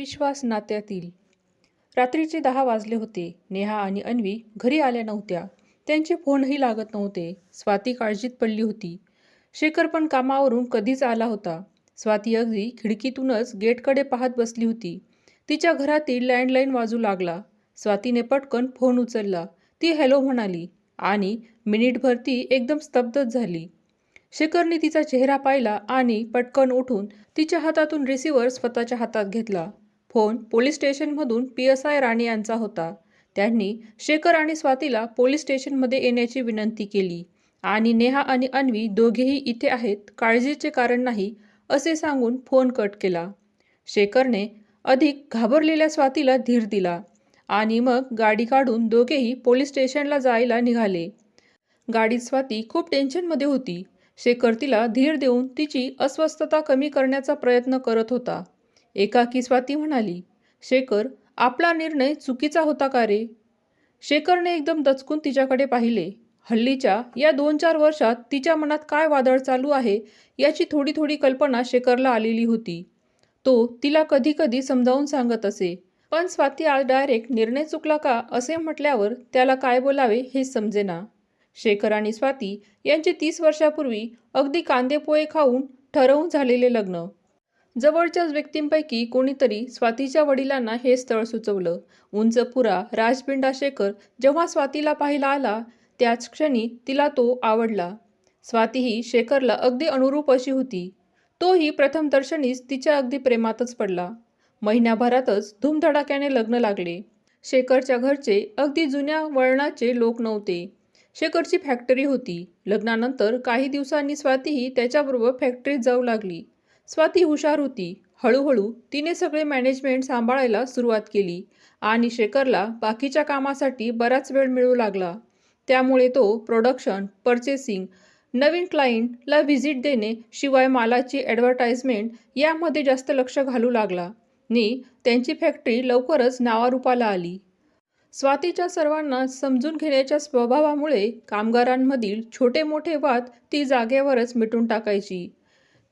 विश्वास नात्यातील रात्रीचे दहा वाजले होते. नेहा आणि अन्वी घरी आल्या नव्हत्या. त्यांचे फोनही लागत नव्हते. स्वाती काळजीत पडली होती. शेखर पण कामावरून कधीच आला होता. स्वाती अगदी खिडकीतूनच गेटकडे पाहत बसली होती. तिच्या घरातील लँडलाईन वाजू लागला. स्वातीने पटकन फोन उचलला. ती हॅलो म्हणाली आणि मिनिटभर ती एकदम स्तब्धच झाली. शेखरने तिचा चेहरा पाहिला आणि पटकन उठून तिच्या हातातून रिसिव्हर स्वतःच्या हातात घेतला. फोन पोलीस स्टेशनमधून पी एस आय राणे यांचा होता. त्यांनी शेखर आणि स्वातीला पोलीस स्टेशनमध्ये येण्याची विनंती केली. आणि नेहा आणि अन्वी दोघेही इथे आहेत काळजीचे कारण नाही असे सांगून फोन कट केला. शेखरने अधिक घाबरलेल्या स्वातीला धीर दिला आणि मग गाडी काढून दोघेही पोलीस स्टेशनला जायला निघाले. गाडीत स्वाती खूप टेन्शनमध्ये होती. शेखर तिला धीर देऊन तिची अस्वस्थता कमी करण्याचा प्रयत्न करत होता. एकाकी स्वाती म्हणाली शेखर आपला निर्णय चुकीचा होता का रे? शेखरने एकदम दचकून तिच्याकडे पाहिले. हल्लीच्या या दोन चार वर्षात तिच्या मनात काय वादळ चालू आहे याची थोडी थोडी कल्पना शेखरला आलेली होती. तो तिला कधी कधी समजावून सांगत असे पण स्वाती आज डायरेक्ट निर्णय चुकला का असे म्हटल्यावर त्याला काय बोलावे हे समजेना. शेखर आणि स्वाती यांचे तीस वर्षापूर्वी अगदी कांदेपोहे खाऊन ठरवून झालेले लग्न. जवळच्याच व्यक्तींपैकी कोणीतरी स्वातीच्या वडिलांना हे स्थळ सुचवलं. उंचपुरा राजपिंडा शेखर जेव्हा स्वातीला पाहायला आला त्याच क्षणी तिला तो आवडला. स्वातीही शेखरला अगदी अनुरूप अशी होती. तोही प्रथम दर्शनीच तिच्या अगदी प्रेमातच पडला. महिन्याभरातच धूमधडाक्याने लग्न लागले. शेखरच्या घरचे अगदी जुन्या वळणाचे लोक नव्हते. शेखरची फॅक्टरी होती. लग्नानंतर काही दिवसांनी स्वातीही त्याच्याबरोबर फॅक्टरीत जाऊ लागली. स्वाती हुशार होती. हळूहळू तिने सगळे मॅनेजमेंट सांभाळायला सुरुवात केली आणि शेखरला बाकीच्या कामासाठी बराच वेळ मिळू लागला. त्यामुळे तो प्रोडक्शन पर्चेसिंग नवीन क्लायंटला व्हिजिट देणे शिवाय मालाची ॲडव्हर्टाइजमेंट यामध्ये जास्त लक्ष घालू लागला. नी त्यांची फॅक्टरी लवकरच नावारूपाला आली. स्वातीच्या सर्वांना समजून घेण्याच्या स्वभावामुळे कामगारांमधील छोटे मोठे वाद ती जागेवरच मिटून टाकायची.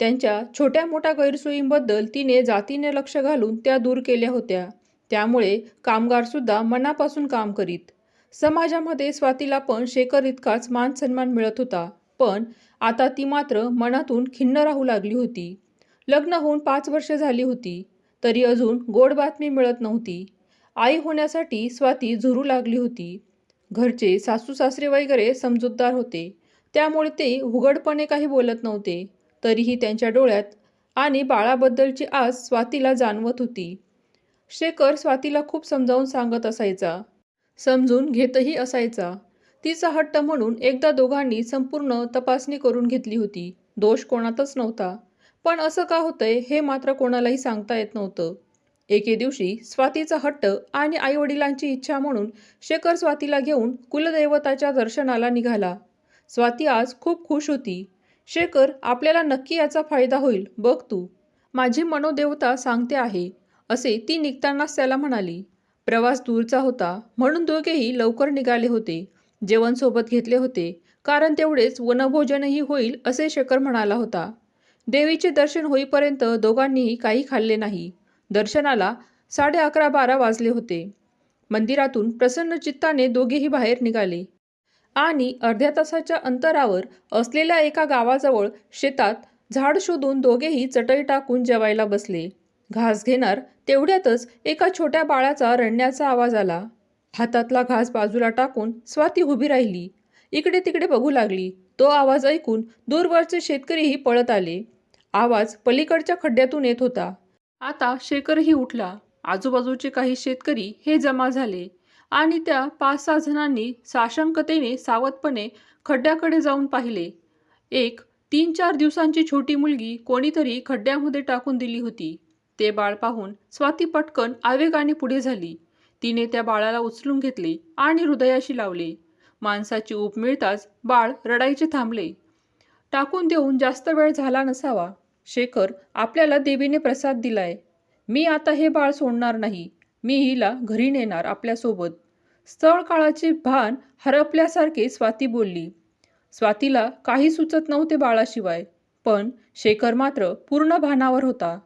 त्यांच्या छोट्या मोठ्या गैरसोयींबद्दल तिने जातीने लक्ष घालून त्या दूर केल्या होत्या. त्यामुळे कामगारसुद्धा मनापासून काम करीत. समाजामध्ये स्वातीला पण शेखर इतकाच मान सन्मान मिळत होता. पण आता ती मात्र मनातून खिन्न राहू लागली होती. लग्न होऊन पाच वर्ष झाली होती. तरी अजून गोड बातमी मिळत नव्हती. आई होण्यासाठी स्वाती झुरू लागली होती. घरचे सासू सासरे वगैरे समजूतदार होते. त्यामुळे ते उघडपणे काही बोलत नव्हते. तरीही त्यांच्या डोळ्यात आणि बाळाबद्दलची आस स्वातीला जाणवत होती. शेखर स्वातीला खूप समजावून सांगत असायचा. समजून घेतही असायचा. तिचा हट्ट म्हणून एकदा दोघांनी संपूर्ण तपासणी करून घेतली होती. दोष कोणातच नव्हता. पण असं का होतंय हे मात्र कोणालाही सांगता येत नव्हतं. एके दिवशी स्वातीचा हट्ट आणि आईवडिलांची इच्छा म्हणून शेखर स्वातीला घेऊन कुलदैवताच्या दर्शनाला निघाला. स्वाती आज खूप खुश होती. शेखर आपल्याला नक्की याचा फायदा होईल बघ तू. माझी मनोदेवता सांगते आहे असे ती निघतानाच त्याला म्हणाली. प्रवास दूरचा होता म्हणून दोघेही लवकर निघाले होते. जेवण सोबत घेतले होते कारण तेवढेच वनभोजनही होईल असे शेखर म्हणाला होता. देवीचे दर्शन होईपर्यंत दोघांनीही काही खाल्ले नाही. दर्शनाला साडे अकरा बारा वाजले होते. मंदिरातून प्रसन्न चित्ताने दोघेही बाहेर निघाले. आणि अर्ध्या तासाच्या अंतरावर असलेल्या एका गावाजवळ शेतात झाड शोधून दोघेही चटई टाकून जेवायला बसले. घास घेणार तेवढ्यातच एका छोट्या बाळाचा रडण्याचा आवाज आला. हातातला घास बाजूला टाकून स्वाती उभी राहिली. इकडे तिकडे बघू लागली. तो आवाज ऐकून दूरवरचे शेतकरीही पळत आले. आवाज पलीकडच्या खड्ड्यातून येत होता. आता शेखरही उठला. आजूबाजूचे काही शेतकरी हे जमा झाले. आणि त्या पाच सहा जणांनी साशंकतेने सावधपणे खड्ड्याकडे जाऊन पाहिले. एक तीन चार दिवसांची छोटी मुलगी कोणीतरी खड्ड्यामध्ये टाकून दिली होती. ते बाळ पाहून स्वाती पटकन आवेगाने पुढे झाली. तिने त्या बाळाला उचलून घेतले आणि हृदयाशी लावले. माणसाची ऊब मिळताच बाळ रडायचे थांबले. टाकून देऊन जास्त वेळ झाला नसावा. शेखर आपल्याला देवीने प्रसाद दिलाय. मी आता हे बाळ सोडणार नाही. मी हिला घरी नेणार आपल्यासोबत. स्थळ काळाचे भान हरपल्यासारखे स्वाती बोलली. स्वातीला काही सुचत नव्हते बाळाशिवाय पण शेखर मात्र पूर्ण भानावर होता.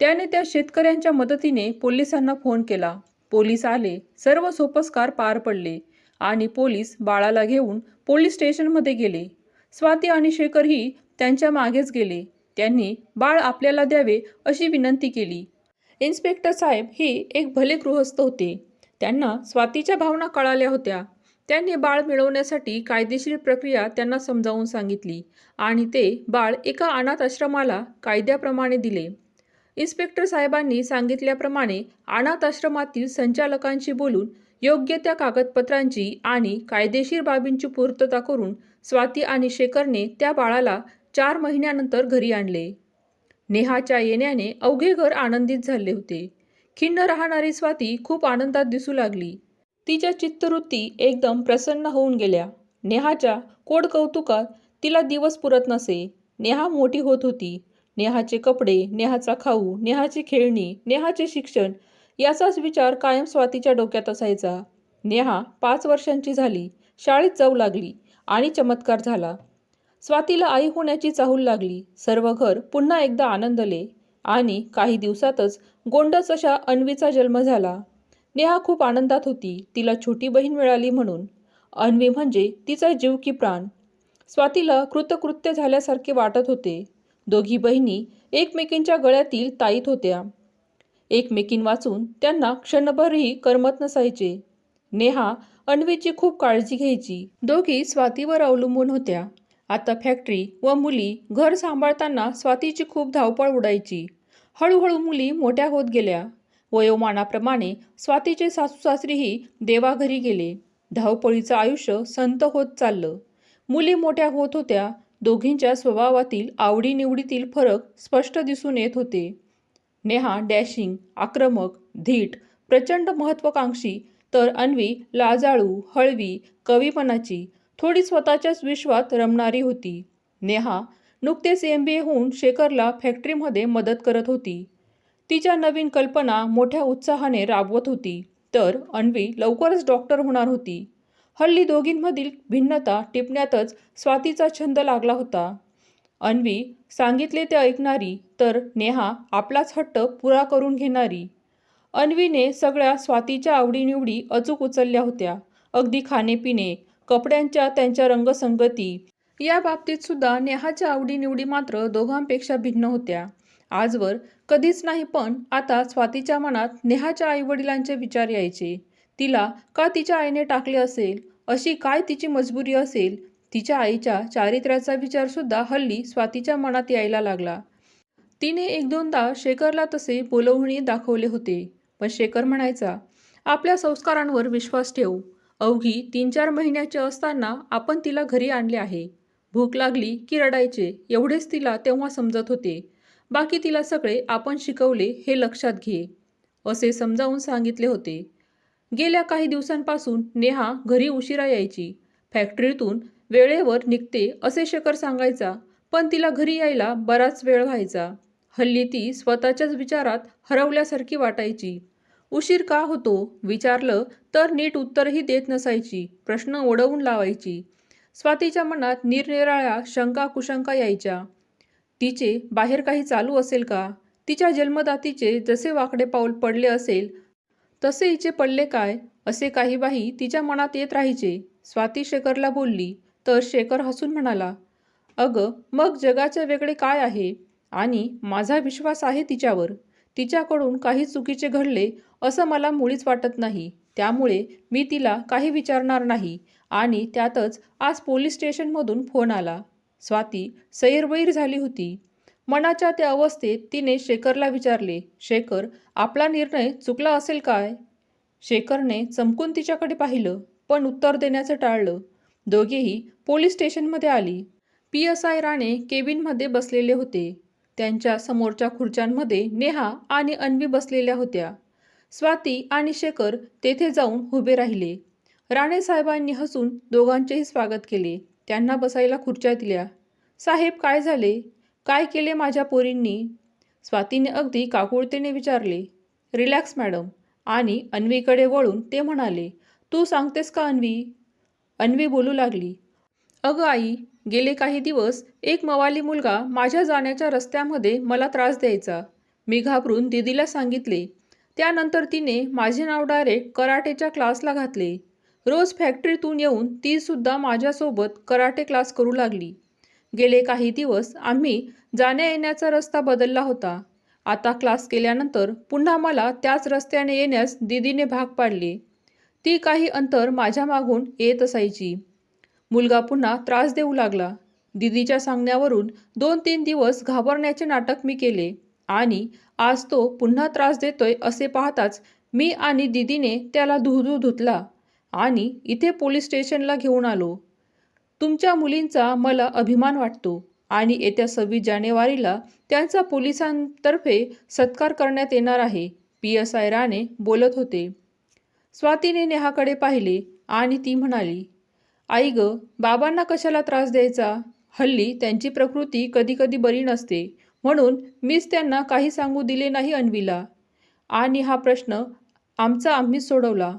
त्याने त्या शेतकऱ्यांच्या मदतीने पोलिसांना फोन केला. पोलीस आले सर्व सोपस्कार पार पडले आणि पोलीस बाळाला घेऊन पोलीस स्टेशनमध्ये गेले. स्वाती आणि शेखरही त्यांच्या मागेच गेले. त्यांनी बाळ आपल्याला द्यावे अशी विनंती केली. इन्स्पेक्टर साहेब ही एक भले गृहस्थ होते. त्यांना स्वातीच्या भावना कळाल्या होत्या. त्यांनी बाळ मिळवण्यासाठी कायदेशीर प्रक्रिया त्यांना समजावून सांगितली आणि ते बाळ एका अनाथ आश्रमाला कायद्याप्रमाणे दिले. इन्स्पेक्टर साहेबांनी सांगितल्याप्रमाणे अनाथ आश्रमातील संचालकांशी बोलून योग्य त्या कागदपत्रांची आणि कायदेशीर बाबींची पूर्तता करून स्वाती आणि शेखरने त्या बाळाला चार महिन्यानंतर घरी आणले. नेहाच्या येण्याने अवघे घर आनंदित झाले होते. खिन्न राहणारी स्वाती खूप आनंदात दिसू लागली. तिच्या चित्तवृत्ती एकदम प्रसन्न होऊन गेल्या. नेहाच्या कोड कौतुकात तिला दिवस पुरत नसे. नेहा मोठी होत होती. नेहाचे कपडे नेहाचा खाऊ नेहाची खेळणी नेहाचे शिक्षण याचाच विचार कायम स्वातीच्या डोक्यात असायचा. नेहा पाच वर्षांची झाली. शाळेत जाऊ लागली आणि चमत्कार झाला. स्वातीला आई होण्याची चाहूल लागली. सर्व घर पुन्हा एकदा आनंदले आणि काही दिवसातच गोंडस अशा अन्वीचा जन्म झाला. नेहा खूप आनंदात होती. तिला छोटी बहीण मिळाली म्हणून. अन्वी म्हणजे तिचा जीव की प्राण. स्वातीला कृतकृत्य झाल्यासारखे वाटत होते. दोघी बहिणी एकमेकींच्या गळ्यातील ताईत होत्या. एकमेकीं वाचून त्यांना क्षणभरही करमत नसायचे. नेहा अन्वीची खूप काळजी घ्यायची. दोघी स्वातीवर अवलंबून होत्या. आता फॅक्टरी व मुली घर सांभाळताना स्वातीची खूप धावपळ उडायची. हळूहळू मुली मोठ्या होत गेल्या. वयोमानाप्रमाणे स्वातीचे सासू सासरीही देवाघरी गेले. धावपळीचं आयुष्य संत होत चाललं. मुली मोठ्या होत होत्या. दोघींच्या स्वभावातील आवडीनिवडीतील फरक स्पष्ट दिसून येत होते. नेहा डॅशिंग आक्रमक धीट प्रचंड महत्त्वाकांक्षी तर अन्वी लाजाळू हळवी कवीपणाची थोडी स्वतःच्याच विश्वात रमणारी होती. नेहा नुकतेच एम बी ए होऊन शेखरला फॅक्टरीमध्ये मदत करत होती. तिच्या नवीन कल्पना मोठ्या उत्साहाने राबवत होती. तर अन्वी लवकरच डॉक्टर होणार होती. हल्ली दोघींमधील भिन्नता टिपण्यातच स्वातीचा छंद लागला होता. अन्वी सांगितले ते ऐकणारी तर नेहा आपलाच हट्ट पुरा करून घेणारी. अन्वीने सगळ्या स्वातीच्या आवडीनिवडी अचूक उचलल्या होत्या. अगदी खाणेपिणे कपड्यांच्या त्यांच्या रंगसंगती. या बाबतीत सुद्धा नेहाच्या आवडीनिवडी मात्र दोघांपेक्षा भिन्न होत्या. आजवर कधीच नाही पण आता स्वातीच्या मनात नेहाच्या आईवडिलांचे विचार यायचे. तिला का तिच्या आईने टाकले असेल? अशी काय तिची मजबुरी असेल? तिच्या आईच्या चारित्र्याचा विचारसुद्धा हल्ली स्वातीच्या मनात यायला लागला. तिने एक दोनदा शेखरला तसे बोलवणी दाखवले होते. पण शेखर म्हणायचा आपल्या संस्कारांवर विश्वास ठेवू. अवघी तीन चार महिन्याचे असताना आपण तिला घरी आणले आहे. भूक लागली की रडायचे एवढेच तिला तेव्हा समजत होते. बाकी तिला सगळे आपण शिकवले हे लक्षात घे असे समजावून सांगितले होते. गेल्या काही दिवसांपासून नेहा घरी उशिरा यायची. फॅक्टरीतून वेळेवर निघते असे शेखर सांगायचा पण तिला घरी यायला बराच वेळ व्हायचा. हल्ली ती स्वतःच्याच विचारात हरवल्यासारखी वाटायची. उशीर का होतो? विचारलं तर नीट उत्तरही देत नसायची. प्रश्न ओढवून लावायची. स्वातीच्या मनात निरनिराळ्या शंका कुशंका यायच्या. तिचे बाहेर काही चालू असेल का? तिच्या जन्मदातीचे जसे वाकडे पाऊल पडले असेल तसे हिचे पडले काय? असे काही बाही तिच्या मनात येत राहायचे. स्वाती शेखरला बोलली. तर शेखर हसून म्हणाला अगं मग जगाचे वेगळे काय आहे? आणि माझा विश्वास आहे तिच्यावर. तिच्याकडून काही चुकीचे घडले असं मला मुळीच वाटत नाही. त्यामुळे मी तिला काही विचारणार नाही. आणि त्यातच आज पोलीस स्टेशनमधून फोन आला. स्वाती सैरवैर झाली होती. मनाच्या त्या अवस्थेत तिने शेखरला विचारले शेखर आपला निर्णय चुकला असेल काय? शेखरने चमकून तिच्याकडे पाहिलं पण उत्तर देण्याचं टाळलं. दोघेही पोलीस स्टेशनमध्ये आली. पी एस आय राणे केबिनमध्ये बसलेले होते. त्यांच्या समोरच्या खुर्च्यांमध्ये नेहा आणि अन्वी बसलेल्या होत्या. स्वाती आणि शेखर तेथे जाऊन उभे राहिले. राणे साहेबांनी हसून दोघांचेही स्वागत केले. त्यांना बसायला खुर्च्या दिल्या. साहेब काय झाले? काय केले माझ्या पोरींनी? स्वातीने अगदी काकुळतेने विचारले. Relax madam. आणि अन्वीकडे वळून ते म्हणाले तू सांगतेस का अन्वी? अन्वी बोलू लागली. अगं आई गेले काही दिवस एक मवाली मुलगा माझ्या जाण्याच्या रस्त्यामध्ये मला त्रास द्यायचा. मी घाबरून दीदीला सांगितले त्यानंतर तिने माझे नाव डायरेक्ट कराटेच्या क्लासला घातले. रोज फॅक्टरीतून येऊन तीसुद्धा माझ्यासोबत कराटे क्लास करू लागली. गेले काही दिवस आम्ही जाण्या येण्याचा रस्ता बदलला होता. आता क्लास केल्यानंतर पुन्हा मला त्याच रस्त्याने येण्यास दीदीने भाग पाडले. ती काही अंतर माझ्या मागून येत असायची. मुलगा पुन्हा त्रास देऊ लागला. दीदीच्या सांगण्यावरून दोन तीन दिवस घाबरण्याचे नाटक मी केले. आणि आज तो पुन्हा त्रास देतोय असे पाहताच मी आणि दीदीने त्याला धुधू धुतला आणि इथे पोलीस स्टेशनला घेऊन आलो. तुमच्या मुलींचा मला अभिमान वाटतो आणि येत्या सव्वीस जानेवारीला त्यांचा पोलिसांतर्फे सत्कार करण्यात येणार आहे पी एस आय राणे बोलत होते. स्वातीने नेहाकडे पाहिले आणि ती म्हणाली आई ग बाबांना कशाला त्रास द्यायचा? हल्ली त्यांची प्रकृती कधीकधी बरी नसते. म्हणून मीच त्यांना काही सांगू दिले नाही अन्वीला. आणि हा प्रश्न आमचा आम्हीच सोडवला.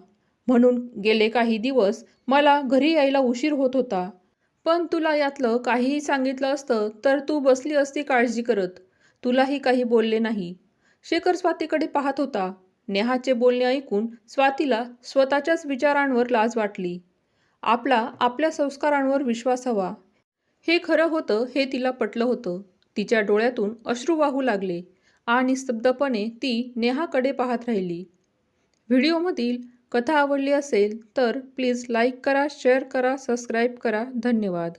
म्हणून गेले काही दिवस मला घरी यायला उशीर होत होता. पण तुला यातलं काहीही सांगितलं असतं तर तू बसली असती काळजी करत. तुलाही काही बोलले नाही. शेखर स्वातीकडे पाहत होता. नेहाचे बोलणे ऐकून स्वातीला स्वतःच्याच विचारांवर लाज वाटली. आपला आपल्या संस्कारांवर विश्वास हवा. हे खरं होतं हे तिला पटलं होतं. तिच्या डोळ्यातून अश्रू वाहू लागले आणि स्तब्धपणे ती नेहाकडे पाहत राहिली. व्हिडिओमधील कथा आवडली असेल तर प्लीज लाईक करा शेअर करा सबस्क्राईब करा. धन्यवाद.